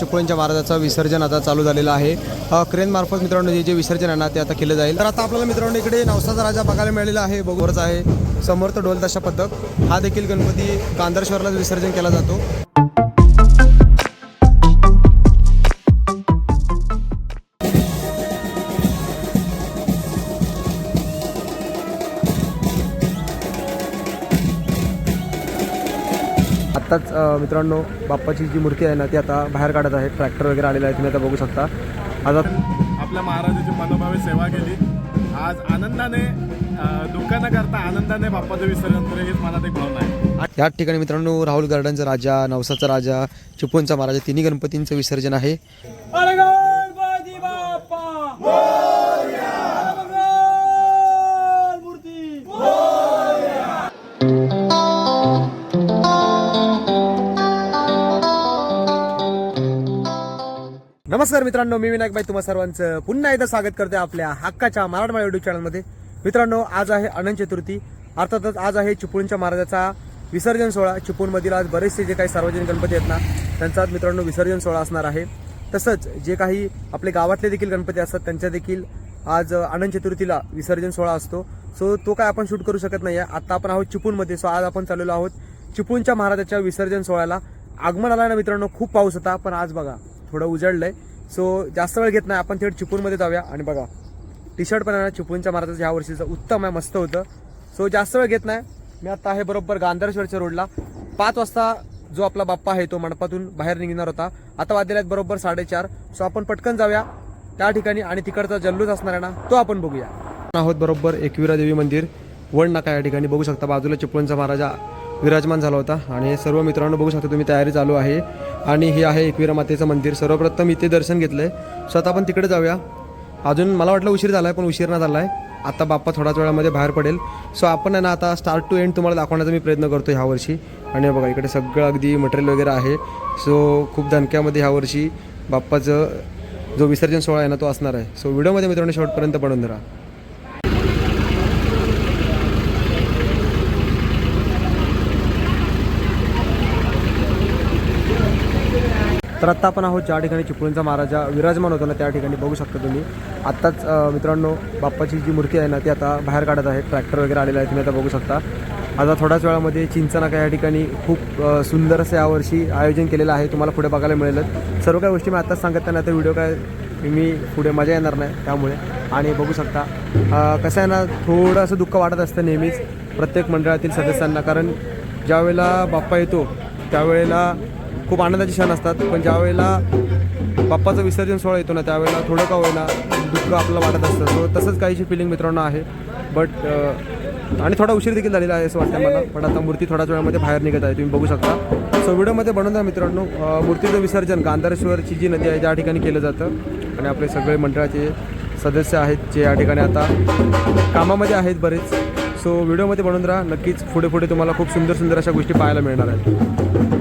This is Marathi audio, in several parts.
चिपळूणच्या महाराजाचं विसर्जन आता चालू झालेलं आहे. क्रेनमार्फत मित्रांनो जे जे विसर्जन आहे ना ते आता केलं जाईल. तर आता आपल्याला मित्रांनो इकडे नवसाचा राजा बघायला मिळालेला आहे. बघूवरच आहे. समर्थ ढोलताशा पथक. हा देखील गणपती कांदर्श्वरलाच विसर्जन केला जातो. आत्ताच मित्रांनो बाप्पाची जी मूर्ती आहे ना ती आता बाहेर काढत आहे. ट्रॅक्टर वगैरे आलेला आहे तुम्ही आता बघू शकता. आता आपल्या महाराजाची मनोभावे सेवा केली. आज आनंदाने अं, दुःख न करता आनंदाने बाप्पाचं विसर्जन केलं हीच मनात एक भावना आहे. याच ठिकाणी मित्रांनो राहुल गार्डनचा राजा नवसाचा राजा चिपळूणचा महाराजा तिन्ही गणपतींचं विसर्जन आहे. नमस्कार मित्रांनो मी विनायक भाई तुम्हा सर्वांचं पुन्हा एकदा स्वागत करते आपल्या हक्काच्या मराठमाळा युट्यूब चॅनलमध्ये मित्रांनो आज आहे अनंत चतुर्थी. अर्थातच आज आहे चिपळूणच्या महाराजाचा विसर्जन सोहळा. चिपळूणमधील आज बरेचसे जे काही सार्वजनिक गणपती आहेत ना त्यांचा आज मित्रांनो विसर्जन सोहळा असणार आहे. तसंच जे काही आपले गावातले देखील गणपती असतात त्यांच्या देखील आज अनंत चतुर्थीला विसर्जन सोहळा असतो. सो तो काय आपण शूट करू शकत नाही आहे आता आपण आहोत चिपळूणमध्ये. सो आज आपण चाललेलो आहोत चिपळूणच्या महाराजाच्या विसर्जन सोहळ्याला. आगमन आला ना मित्रांनो खूप पाऊस होता पण आज बघा थोडं उजळलंय. सो जास्त वेळ घेत नाही. आपण थेट चिपूनमध्ये जाऊया. आणि बघा टी शर्ट पण आहे चिपूनच्या चिपळूणच्या महाराजाचं ह्या वर्षीचं उत्तम आहे मस्त होतं. सो जास्त वेळ घेत नाही. मी आता आहे बरोबर गांधरेश्वरच्या रोडला. पाच वाजता जो आपला बाप्पा आहे तो मंडपातून बाहेर निघणार होता. आता वाजलेले आहेत बरोबर साडेचार. सो आपण पटकन जाऊया. त्या ठिकाणी आणि तिकडचा जल्लोष असणार आहे ना तो आपण बघूया. आहोत बरोबर एकविरा देवी मंदिर. वड नाका या ठिकाणी बघू शकता. बाजूला चिपळूणचा महाराजा विराजमान झाला होता. आणि हे सर्व मित्रांनो बघू शकता तुम्ही तयारी चालू आहे. आणि हे आहे एकविरा मातेचं मंदिर. सर्वप्रथम इथे दर्शन घेतलं आहे स्वतः आपण तिकडे जाऊया. अजून मला वाटलं उशीर झाला आहे पण उशीर नाही झाला आहे आता बाप्पा थोड्याच वेळामध्ये बाहेर पडेल. सो आपण आहे ना आता स्टार्ट टू एंड तुम्हाला दाखवण्याचा मी प्रयत्न करतो ह्यावर्षी आणि बघा इकडे सगळं अगदी मटेरियल वगैरे आहे. सो खूप दणक्यामध्ये ह्यावर्षी बाप्पाचं जो विसर्जन सोहळा आहे ना तो असणार आहे. सो व्हिडिओमध्ये मित्रांनो शेवटपर्यंत पडून राहा. तर आत्ता आपण आहोत ज्या ठिकाणी चिपळूणचा महाराजा विराजमान होता ना त्या ठिकाणी बघू शकता तुम्ही. आत्ताच मित्रांनो बाप्पाची जी मूर्ती आहे ना ती आता बाहेर काढत आहे ट्रॅक्टर वगैरे आलेला आहे तुम्ही आता बघू शकता. आता थोड्याच वेळामध्ये चिंचनाका या ठिकाणी खूप सुंदर असं यावर्षी आयोजन केलेलं आहे. तुम्हाला पुढे बघायला मिळेल सर्व काही गोष्टी मी आत्ताच सांगत नाही तर व्हिडिओ काय मी पुढे मजा येणार नाही त्यामुळे. आणि बघू शकता कसं आहे ना थोडं असं दुःख वाटत असतं नेहमीच प्रत्येक मंडळातील सदस्यांना. कारण ज्यावेळेला बाप्पा येतो त्यावेळेला खूप आनंदाचे क्षण असतात पण ज्या वेळेला बाप्पाचं विसर्जन सोहळा येतो ना त्यावेळेला थोडं का होईना दुःख आपल्याला वाटत असतं. सो तसंच काहीशी फिलिंग मित्रांनो आहे. बट आणि थोडा उशीर देखील झालेला आहे असं वाटतं मला. पण आता मूर्ती थोड्याच वेळामध्ये बाहेर निघत आहे तुम्ही बघू शकता. सो व्हिडिओमध्ये बनवून द्या मित्रांनो मूर्तीचं विसर्जन गांधारेश्वरची जी नदी आहे त्या ठिकाणी केलं जातं आणि आपले सगळे मंडळाचे सदस्य आहेत जे या ठिकाणी आता कामामध्ये आहेत बरेच. सो व्हिडिओमध्ये बनवून राहा. नक्कीच पुढे पुढे तुम्हाला खूप सुंदर सुंदर अशा गोष्टी पाहायला मिळणार आहेत.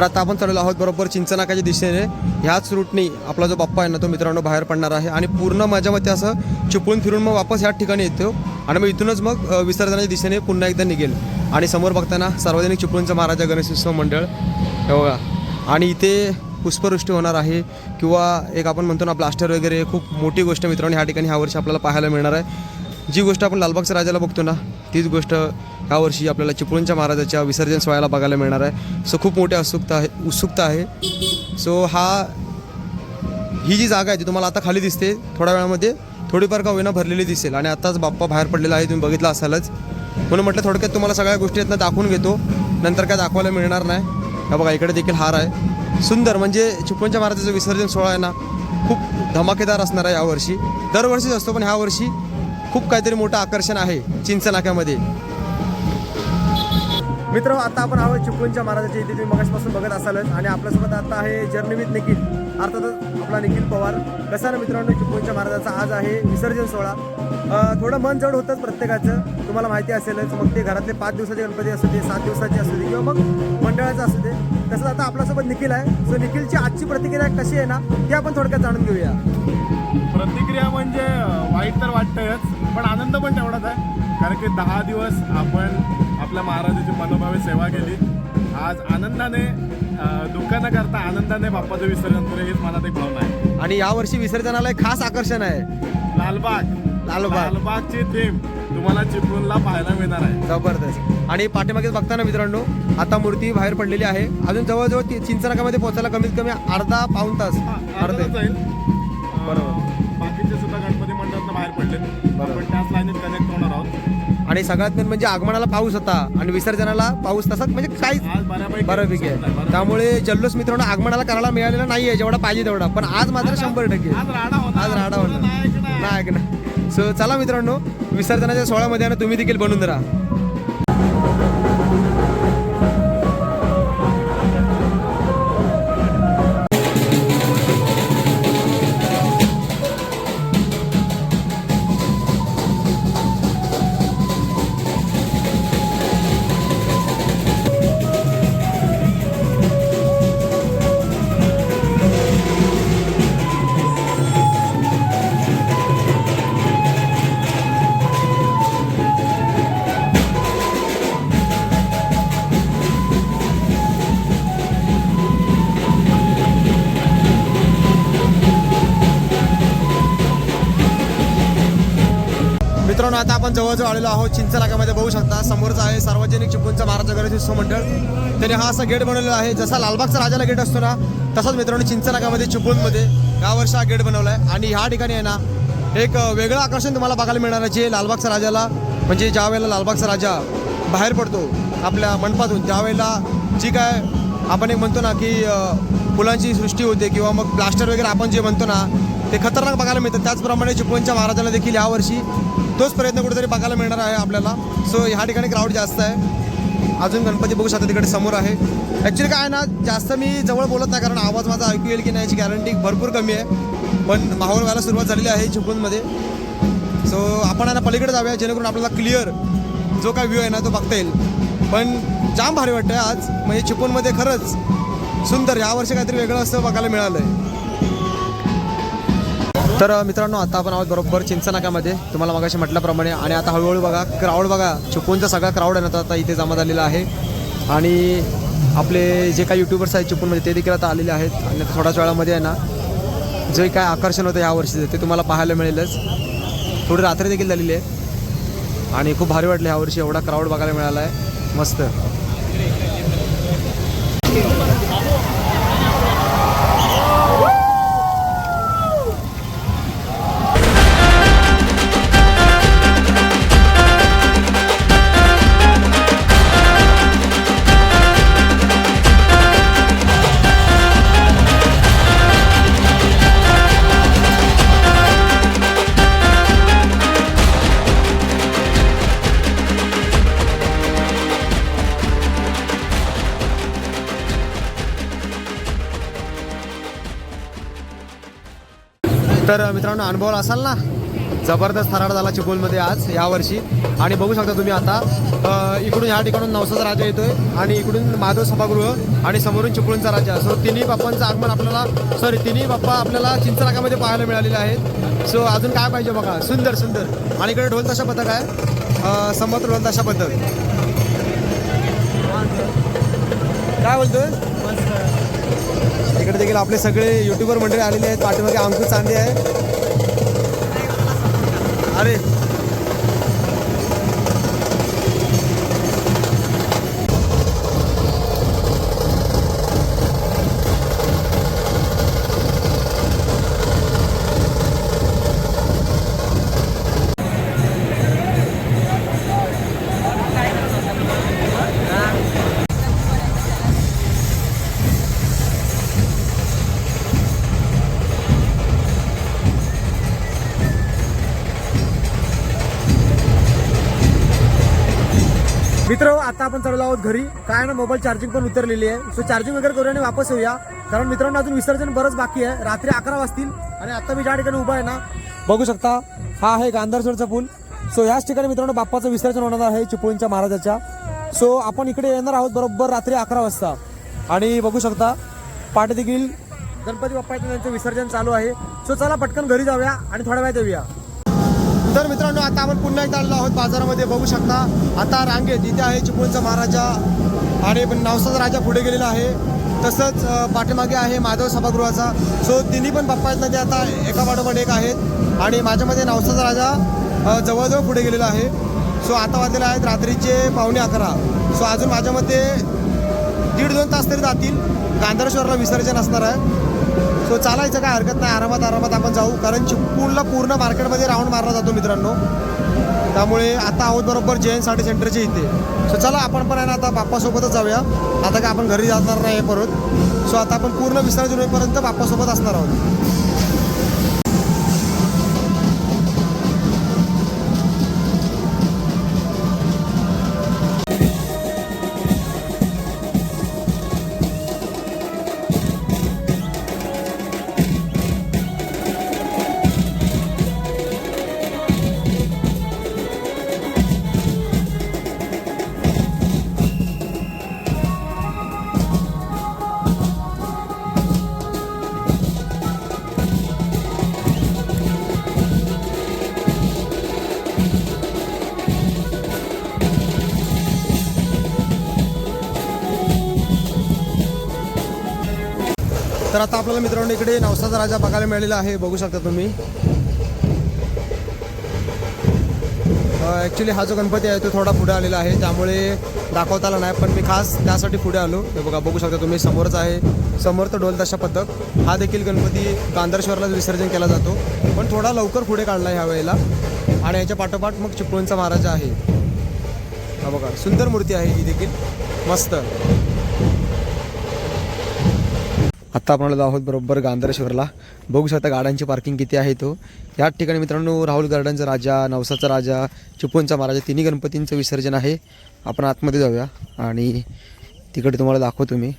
तर आता आपण चढलो आहोत बरोबर चिंचनाकाच्या दिशेने. ह्याच रूटनी आपला जो बाप्पा आहे ना तो मित्रांनो बाहेर पडणार आहे. आणि पूर्ण माझ्या मते असं चिपळून फिरून मग वापस ह्याच ठिकाणी येतो. आणि मग इथूनच मग विसर्जनाच्या दिशेने पुन्हा एकदा निघेल. आणि समोर बघताना सार्वजनिक चिपळूणचं महाराजा गणेश उत्सव मंडळ बघा. आणि इथे पुष्पवृष्टी होणार आहे किंवा एक आपण म्हणतो ना ब्लास्टर वगैरे खूप मोठी गोष्ट मित्रांनो ह्या ठिकाणी ह्या वर्षी आपल्याला पाहायला मिळणार आहे. जी गोष्ट आपण लालबागच्या राजाला बघतो ना तीच गोष्ट यावर्षी आपल्याला चिपळूणच्या महाराजाच्या विसर्जन सोहळ्याला बघायला मिळणार आहे. सो खूप मोठी उत्सुकता आहे उत्सुकता आहे. सो हा ही जी जागा आहे ती तुम्हाला आता खाली दिसते थोड्या वेळामध्ये थोडीफार का होईना भरलेली दिसेल आणि आताच बाप्पा बाहेर पडलेला आहे तुम्ही बघितला असालच. म्हणून म्हटलं थोडक्यात तुम्हाला सगळ्या गोष्टी आहेत ना दाखवून घेतो. नंतर काय दाखवायला मिळणार नाही. हा बघा इकडे देखील हार आहे. सुंदर म्हणजे चिपळूणच्या महाराजाचं विसर्जन सोहळा आहे ना खूप धमाकेदार असणार आहे यावर्षी दरवर्षीच असतो पण ह्या वर्षी खूप काहीतरी मोठं आकर्षण आहे चिंचनाक्यामध्ये. मित्र आता आपण आहोत चिपळूणच्या महाराजाच्या इथे. तुम्ही मगासपासून बघत असालच. आणि आपल्यासोबत आता आहे जर्नीवित निखिल. अर्थातच आपला निखिल पवार. कसा ना मित्रांनो चिपळूणच्या महाराजाचा आज आहे विसर्जन सोहळा. थोडं मन जड होतंच प्रत्येकाचं. तुम्हाला माहिती असेलच. मग ते घरातले पाच दिवसाचे गणपती असू दे सात दिवसाचे असू दे किंवा मग मंडळाचं असू दे. तसंच आता आपल्यासोबत निखिल आहे. सो निखिलची आजची प्रतिक्रिया कशी आहे ना ते आपण थोडक्यात जाणून घेऊया. प्रतिक्रिया म्हणजे वाईट तर वाटतंयच. पण आनंद पण तेवढाच आहे. कारण की दहा दिवस आपण आपल्या महाराजाची मनोभावे सेवा केली. आज आनंदाने दुःख न करता आनंदाने बाप्पाचं विसर्जन करू हीच मनात एक भावना आहे. आणि यावर्षी विसर्जनाला एक खास आकर्षण आहे. लालबाग. लालबाग. लालबागची थीम तुम्हाला चिपळूणला पाहायला मिळणार आहे. जबरदस्त. आणि पाठीमागे बघताना मित्रांनो आता मूर्ती बाहेर पडलेली आहे. अजून जवळजवळ ती- चिंचनाकामध्ये पोहोचायला कमीत कमी अर्धा पाऊण तास. अर्धे अर्धाच जाईल. बरोबर. आपण त्याच लाईनीत कनेक्ट होणार आहोत. आणि सगळ्यात मेन म्हणजे आगमनाला पाऊस होता आणि विसर्जनाला पाऊस तसाच म्हणजे काहीच आज बऱ्यापैकी आहे. त्यामुळे जल्लोष मित्रांनो आगमनाला करायला मिळालेला नाहीये जेवढा पाहिजे तेवढा. पण आज मात्र शंभर टक्के. आज राडा होणार. नाही ऐकणार. नाही सो चला मित्रांनो विसर्जनाच्या सोहळ्यामध्ये आहे ना तुम्ही देखील बनून राहा. आता आपण जवळजवळ आलेलो आहोत. चिंचनाकामध्ये बघू शकता समोरचा आहे सार्वजनिक चिपळूणचा महाराजा गणेश उत्सव मंडळ. त्याने हा असा गेट बनवलेला आहे. जसा लालबागचा राजाला गेट असतो ना तसाच मित्रांनो चिंचनाकामध्ये चिपळूणमध्ये यावर्षी हा गेट बनवला आहे आणि ह्या ठिकाणी आहे ना एक वेगळं आकर्षण तुम्हाला बघायला मिळणार आहे जे लालबागचा राजाला म्हणजे ज्या वेळेला लालबागचा राजा बाहेर पडतो आपल्या मंडपातून त्यावेळेला जी काय आपण एक म्हणतो ना की फुलांची सृष्टी होते किंवा मग प्लास्टर वगैरे आपण जे म्हणतो ना ते खतरनाक बघायला मिळतं त्याचप्रमाणे चिपळूणच्या महाराजाला देखील यावर्षी तोच प्रयत्न कुठेतरी बघायला मिळणार आहे आपल्याला. सो ह्या ठिकाणी क्राऊड जास्त आहे. अजून गणपती बघू शकता तिकडे समोर आहे. ॲक्च्युली काय आहे ना जास्त मी जवळ बोलत नाही कारण आवाज माझा ऐकू येईल की नाही याची गॅरंटी भरपूर कमी आहे. पण माहोल व्हायला सुरुवात झालेली आहे चिपळूणमध्ये. सो आपण आहे ना पलीकडे जाऊया जेणेकरून आपल्याला क्लिअर जो काय व्ह्यू आहे ना तो बघता येईल. पण जाम भारी वाटतं आज. म्हणजे चिपळूणमध्ये खरंच सुंदर यावर्षी काहीतरी वेगळं असं बघायला मिळालं आहे तर मित्रांनो आता आपण आहोत बरोबर चिंचनाकामध्ये तुम्हाला मगाशी म्हटल्याप्रमाणे आणि आता हळूहळू बघा क्राऊड बघा चिपळूणचा सगळा क्राऊड आहे ना आता इथे जमा झालेला आहे. आणि आपले जे काही युट्यूबर्स आहेत चिपळूणमध्ये ते देखील आता आलेले आहेत. आणि थोड्याच वेळामध्ये आहे ना जे काय आकर्षण होतं ह्या वर्षीचं ते तुम्हाला पाहायला मिळेलच. थोडी रात्री देखील झालेली आहे. आणि खूप भारी वाटलं ह्यावर्षी एवढा क्राऊड बघायला मिळाला आहे मस्त. तर मित्रांनो अनुभव असाल ना? जबरदस्त थराड झाला चिपळूणमध्ये आज यावर्षी. आणि बघू शकता तुम्ही आता इकडून ह्या ठिकाणून नवसाचा राजा येतोय आणि इकडून माधव सभागृह आणि समोरून चिपळूणचा राजा. सो तिन्ही बाप्पांचं आगमन आपल्याला सॉरी तिन्ही बाप्पा आपल्याला चिंचरागामध्ये पाहायला मिळालेले आहेत. सो अजून काय पाहिजे बघा? सुंदर सुंदर. आणि इकडे ढोल तशा पथक आहे. समर्थ ढोल तशा पथक. काय बोलतोय? इकडे देखील आपले सगळे युट्यूबर मंडळी आलेले आहेत. पाठीमागे अंकुश चांदे आहे. अरे. आपण चाललो आहोत घरी. काय ना मोबाईल चार्जिंग पण उतरलेली आहे. सो चार्जिंग वगैरे करूया आणि वापस येऊया. कारण मित्रांनो अजून विसर्जन बरंच बाकी आहे. रात्री अकरा वाजतील आणि आता मी ज्या ठिकाणी उभा आहे ना बघू शकता हा आहे गांधारसोडचा पूल. सो याच ठिकाणी मित्रांनो बाप्पाचं विसर्जन होणार आहे चिपळूणच्या महाराजाच्या. सो आपण इकडे येणार आहोत बरोबर रात्री अकरा वाजता. आणि बघू शकता पाठ देखील गणपती बाप्पा त्यांचं विसर्जन चालू आहे. सो चला पटकन घरी जाऊया आणि थोड्या वेळात येऊया. तर मित्रांनो आता आपण पुन्हा एकदा आलेलो आहोत बाजारामध्ये. बघू शकता आता रांगेत इथे आहे चिपळूणचा महाराजा आणि नवसाचा राजा पुढे गेलेला आहे. तसंच पाठीमागे आहे माधव सभागृहाचा. सो तिन्ही पण बाप्पा आहेत ना ते आता एका पाठोपाठ एक आहेत. आणि माझ्यामध्ये नवसाचा राजा जवळजवळ पुढे गेलेला आहे. सो आता वाजलेला आहेत रात्रीचे पावणे अकरा. सो अजून माझ्यामध्ये दीड दोन तास तरी जातील. गांधरेश्वरला विसर्जन असणार आहे. सो चालायचं काय हरकत नाही. आरामात आरामात आपण जाऊ. कारण चिपळूणला पूर्ण मार्केटमध्ये राऊंड मारला जातो मित्रांनो. त्यामुळे आता आहोत बरोबर जैन साडी सेंटरच्या इथे. सो चला आपण पण आहे ना आता बाप्पासोबतच जाऊया. आता काय आपण घरी जाणार नाही परत. सो आता आपण पूर्ण विसर्जन होईपर्यंत बाप्पासोबत असणार आहोत. तर आता आपल्याला मित्रांनो इकडे नवसाचा राजा बघायला मिळालेला आहे. बघू शकता तुम्ही. ॲक्च्युली हा जो गणपती आहे तो थोडा पुढे आलेला आहे. त्यामुळे दाखवता आला नाही पण मी खास त्यासाठी पुढे आलो. हे बघा बघू शकता तुम्ही समोरच आहे. समोर तर ढोलताशा पथक. हा देखील गणपती गांधारेश्वरला विसर्जन केला जातो. पण थोडा लवकर पुढे काढला आहे ह्या वेळेला. आणि याच्या पाठोपाठ मग चिपळूणचा महाराजा आहे. हा बघा सुंदर मूर्ती आहे ही देखील. मस्त. आत्ता आपण आहोत बरोबर गांधरेश्वरला बघू शकता गाड्यांची पार्किंग किती आहे तो याच ठिकाणी मित्रांनो राहुल गार्डनचा राजा नवसाचा राजा चिपळूणचा महाराजा तिन्ही गणपतींचं विसर्जन आहे. आपण आतमध्ये जाऊया आणि तिकडे तुम्हाला दाखवतो मी.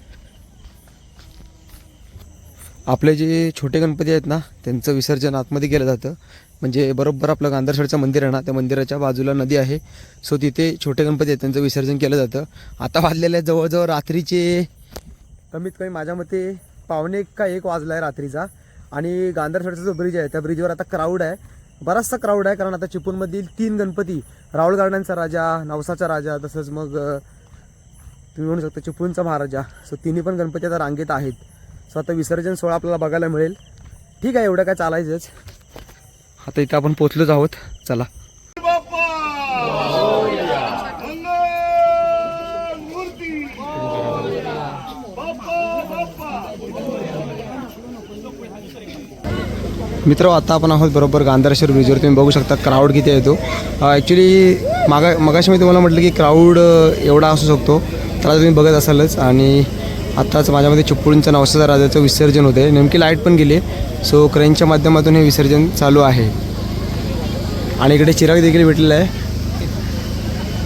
आपले जे छोटे गणपती आहेत ना त्यांचं विसर्जन आतमध्ये केलं जातं. म्हणजे बरोबर आपलं गांधारशडचं मंदिर आहे ना त्या मंदिराच्या बाजूला नदी आहे. सो तिथे छोटे गणपती आहेत त्यांचं विसर्जन केलं जातं. आता वाजलेलं आहे जवळजवळ रात्रीचे कमीत कमी माझ्या मते पावणे एक का एक वाजला आहे रात्रीचा. आणि गांधारशडचा जो ब्रिज आहे त्या ब्रिजवर आता क्राऊड आहे. बराचसा क्राऊड आहे कारण आता चिपळूणमधील तीन गणपती राहुल गार्डनचा राजा नवसाचा राजा तसंच मग तुम्ही म्हणू शकता चिपळूणचा महाराजा. सो तिन्ही पण गणपती आता रांगेत आहेत. सो आता विसर्जन सोहळा आपल्याला बघायला मिळेल. ठीक आहे एवढं काय चालायचंच. आता इथं आपण पोचलोच आहोत. चला. मित्र आता आपण आहोत बरोबर गांधारेश्वर ब्रिजवर तुम्ही बघू शकता क्राऊड किती येतो ॲक्च्युली मागा मगाशी मी तुम्हाला म्हटलं की क्राऊड एवढा असू शकतो. तर आता तुम्ही बघत असालच. आणि आत्ताच माझ्यामध्ये चिपळूणच्या नवसाचा राजाचं विसर्जन होते नेमकी लाइट पण गेली सो क्रेनच्या माध्यमातून हे विसर्जन चालू आहे. आणि इकडे चिराग देखील भेटलेला आहे.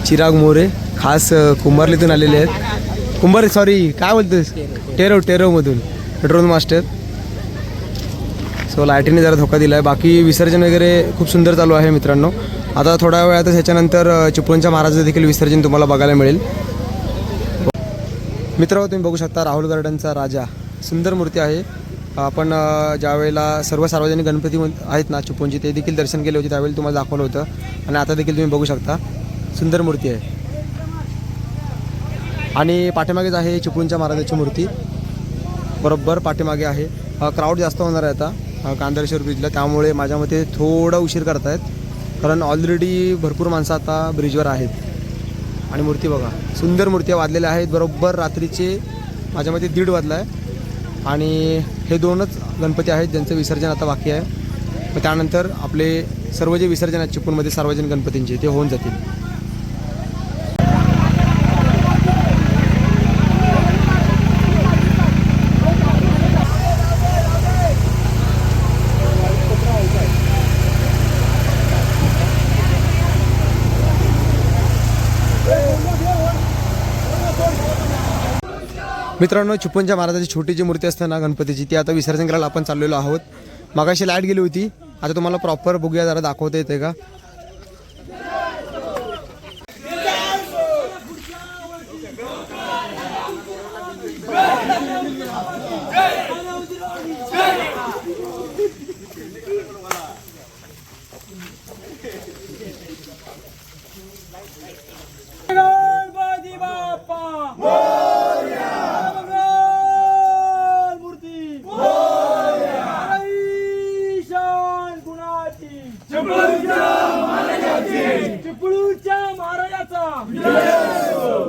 चिराग मोरे खास कुंभारलीतून आलेले आहेत. कुंभार सॉरी काय बोलतोस टेरव टेरवमधून ड्रोन मास्टर सो लाईटीने जरा धोका दिला आहे बाकी विसर्जन वगैरे खूप सुंदर चालू आहे मित्रांनो. आता थोड्या वेळातच ह्याच्यानंतर चिपळूणच्या महाराजाचं देखील विसर्जन तुम्हाला बघायला मिळेल. मित्र तुम्ही बघू शकता राहुल गार्डनचा राजा. सुंदर मूर्ती आहे. आपण ज्यावेळेला सर्व सार्वजनिक गणपती आहेत ना चिपळूणची ते देखील दर्शन केले होते त्यावेळी तुम्हाला दाखवलं होतं. आणि आता देखील तुम्ही बघू शकता सुंदर मूर्ती आहे. आणि पाठीमागेच आहे चिपळूणच्या महाराजाची मूर्ती. बरोबर पाठीमागे आहे. क्राऊड जास्त होणार आहे आता. कांदळेश्वर ब्रिजला त्यामुळे माझ्या मते थोडा उशीर करतायत. कारण ऑलरेडी भरपूर माणसं आता ब्रिजवर आहेत. आणि मूर्ती बघा सुंदर मूर्त्या वाजलेल्या आहेत. बरोबर रात्रीचे माझ्या मते दीड वाजला आहे आणि हे दोनच गणपती आहेत ज्यांचं विसर्जन आता बाकी आहे. मग त्यानंतर आपले सर्व जे विसर्जन आहेत चिपळूणमध्ये सार्वजनिक गणपतींचे ते होऊन जातील. मित्रांनो छुपनच्या महाराजाची छोटी जी मूर्ती असते ना गणपतीची ती आता विसर्जन करायला आपण चाललेलो आहोत. मागाशी लाइट गेली होती. आता तुम्हाला प्रॉपर बघूया जरा दाखवता येते का?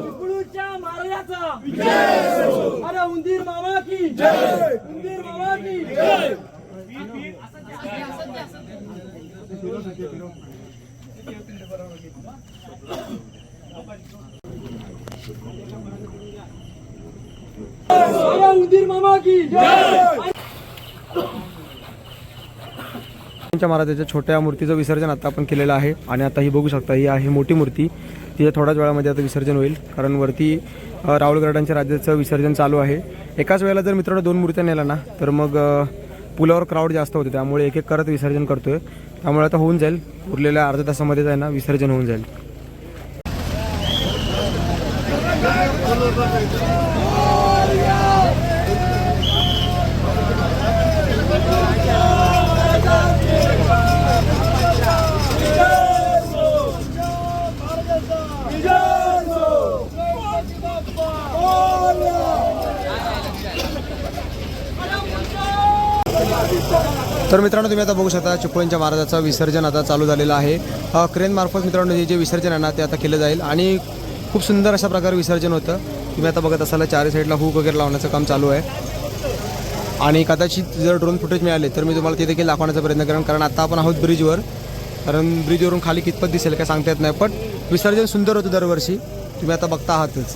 चिपळूच्या महाराजाचा अरे उंदीर मामा की. उंदीर मामा की. अरे उंदीर मामा की. चिपळूणच्या महाराजाच्या छोट्या मूर्तीचं विसर्जन आता आपण केलेलं आहे. आणि आता ही बघू शकता ही आहे मोठी मूर्ती. तिथे थोड्याच वेळामध्ये आता विसर्जन होईल कारण वरती राहुल गार्डनच्या राज्याचं विसर्जन चालू आहे. एकाच वेळेला जर मित्रांनो दोन मूर्त्या नेल्या ना तर मग पुलावर क्राऊड जास्त होते. त्यामुळे एक एक करत विसर्जन करतोय. त्यामुळे आता होऊन जाईल. उरलेल्या अर्ध्या तासामध्येच आहे ना विसर्जन होऊन जाईल. तर मित्रांनो तुम्ही आता बघू शकता चिपळूणच्या महाराजाचं विसर्जन आता चालू झालेलं आहे. क्रेनमार्फत मित्रांनो जे जे विसर्जन आहे ना ते आता केलं जाईल. आणि खूप सुंदर अशा प्रकारे विसर्जन होतं. तुम्ही आता बघत असाल चारही साईडला हुक वगैरे लावण्याचं काम चालू आहे. आणि कदाचित जर ड्रोन फुटेज मिळाले तर मी तुम्हाला ते देखील दाखवण्याचा प्रयत्न करेन. कारण आता आपण आहोत ब्रिजवर कारण ब्रिजवरून खाली कितपत दिसेल काय सांगता येत नाही. पण विसर्जन सुंदर होतं दरवर्षी. तुम्ही आता बघता आहातच.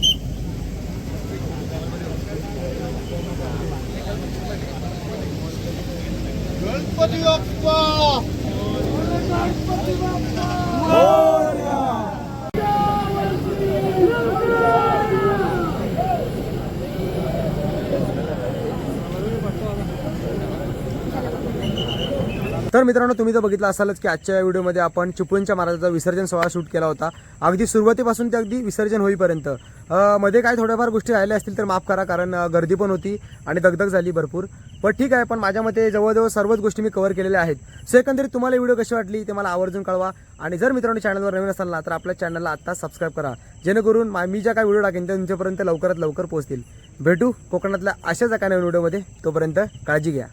गणपती बाप्पा! तर मित्रांनो तुम्ही तर बघितलं असालच की आजच्या या व्हिडिओमध्ये आपण चिपळूणच्या महाराजाचा विसर्जन सोहळा शूट केला होता. अगदी सुरुवातीपासून ते अगदी विसर्जन होईपर्यंत. मध्ये काय थोड्याफार गोष्टी राहिल्या असतील तर माफ करा कारण गर्दी पण होती आणि दगदग झाली भरपूर. पण ठीक आहे पण माझ्या मते जवळजवळ सर्वच गोष्टी मी कव्हर केलेल्या आहेत. सो एकंदरीत तुम्हाला व्हिडिओ कशी वाटली ते मला आवर्जून कळवा. आणि जर मित्रांनो चॅनलवर नवीन असाल ना तर आपल्या चॅनलला आत्ता सबस्क्राईब करा. जेणेकरून मा- मी ज्या काय व्हिडिओ टाकेन त्या तुमच्यापर्यंत लवकरात लवकर पोहोचतील. भेटू कोकणातल्या अशाच एका नवीन व्हिडिओमध्ये तोपर्यंत काळजी घ्या.